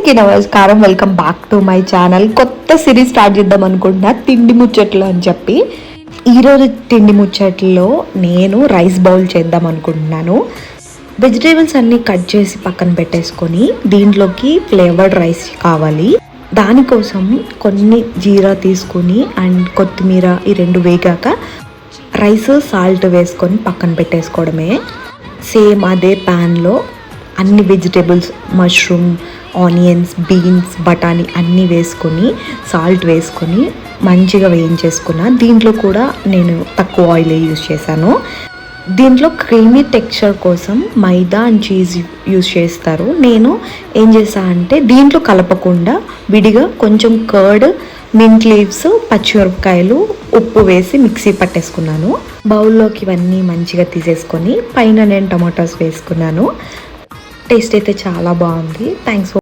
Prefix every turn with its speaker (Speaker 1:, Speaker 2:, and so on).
Speaker 1: అందరికీ నమస్కారం. Welcome back to my channel కొత్త సిరీస్ స్టార్ట్ చేద్దాం అనుకుంటున్నా తిండి ముచ్చట్లు అని చెప్పి. ఈరోజు తిండి ముచ్చట్లో నేను రైస్ బౌల్ చేద్దాం అనుకుంటున్నాను. వెజిటేబుల్స్ అన్నీ కట్ చేసి పక్కన పెట్టేసుకొని దీంట్లోకి ఫ్లేవర్డ్ రైస్ కావాలి. దానికోసం కొన్ని జీరా తీసుకొని అండ్ కొత్తిమీర ఈ రెండు వేగాక రైస్ సాల్ట్ వేసుకొని పక్కన పెట్టేసుకోవడమే. సేమ్ అదే ప్యాన్లో అన్ని వెజిటేబుల్స్ మష్రూమ్ ఆనియన్స్ బీన్స్ బఠానీ అన్నీ వేసుకొని సాల్ట్ వేసుకొని మంచిగా వేయించేసుకున్న. దీంట్లో కూడా నేను తక్కువ ఆయిల్ యూజ్ చేశాను. దీంట్లో క్రీమీ టెక్స్చర్ కోసం మైదా అండ్ చీజ్ యూజ్ చేస్తారు. నేను ఏం చేసా అంటే దీంట్లో కలపకుండా విడిగా కొంచెం కర్డ్ మింట్ లీవ్స్ పచ్చిమిరపకాయలు ఉప్పు వేసి మిక్సీ పట్టేసుకున్నాను. బౌల్లోకి ఇవన్నీ మంచిగా తీసేసుకొని పైన నేను టమాటోస్ వేసుకున్నాను. టేస్ట్ అయితే చాలా బాగుంది. థ్యాంక్స్